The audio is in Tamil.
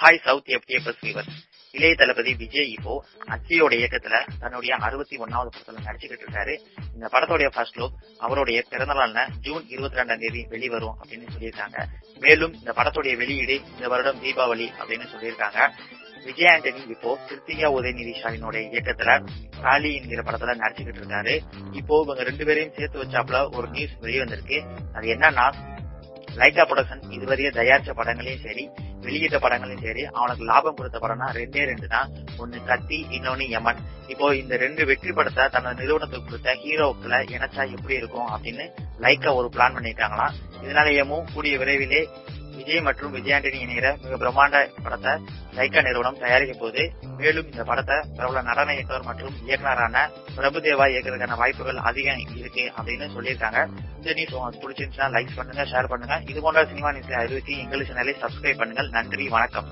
ஹாய் சவுத் எஃப்டிஎஃப்எஸ் ஃபீவர் இளைய தளபதி விஜய் இப்போ அட்லியோட இயக்கத்துல தன்னுடைய அறுபத்தி ஒன்னாவது படத்துல நடிச்சுக்கிட்டு இருக்காரு. இந்த படத்தோடைய ஃபர்ஸ்ட் லுக் அவருடைய பிறந்த நாள்ல ஜூன் இருபத்தி ரெண்டாம் தேதி வெளிவரும் அப்படின்னு சொல்லியிருக்காங்க. மேலும் இந்த படத்துடைய வெளியீடு இந்த வருடம் தீபாவளி அப்படின்னு சொல்லியிருக்காங்க. விஜய் ஆண்டனி இப்போ கிருத்திகா உதயநிதி ஸ்டாலினுடைய இயக்கத்துல காளி என்கிற படத்துல நடிச்சுக்கிட்டு இருக்காரு. இப்போ இவங்க ரெண்டு பேரையும் சேர்த்து வச்சாப்புல ஒரு நியூஸ் வெளியே வந்திருக்கு. அது என்னன்னா லைகா ப்ரொடக்ஷன் இதுவரையும் தயாரிச்ச படங்களையும் சரி வெளியிட்ட படங்களையும் சரி அவனுக்கு லாபம் கொடுத்த படம்னா ரெண்டே ரெண்டு தான். ஒன்னு கத்தி இன்னொன்னு யமன். இப்போ இந்த ரெண்டு வெற்றி படத்தை தனது நிறுவனத்துக்கு கொடுத்த ஹீரோக்களை இணைச்சா எப்படி இருக்கும் அப்படின்னு லைக்கா ஒரு பிளான் பண்ணிருக்காங்களாம். இதனாலேயமும் கூடிய விரைவிலே விஜய் மற்றும் விஜயாண்டனி இணைகிற மிக பிரம்மாண்ட படத்தை லைக்கா நிறுவனம் தயாரிக்க போது மேலும் இந்த படத்தை பிரபல நடன இயக்குனர் மற்றும் இயக்குனரான பிரபுதேவா இயக்குறதுக்கான வாய்ப்புகள் அதிகம் இருக்கு அப்படின்னு சொல்லியிருக்காங்க. இந்த நியூஸ் உங்களுக்கு பிடிச்சிருந்துச்சுன்னா லைக் பண்ணுங்க ஷேர் பண்ணுங்க. இது போன்ற சினிமா நியூஸ் அறிவித்து எங்களுக்கு சேனலை சப்ஸ்கிரைப் பண்ணுங்கள். நன்றி வணக்கம்.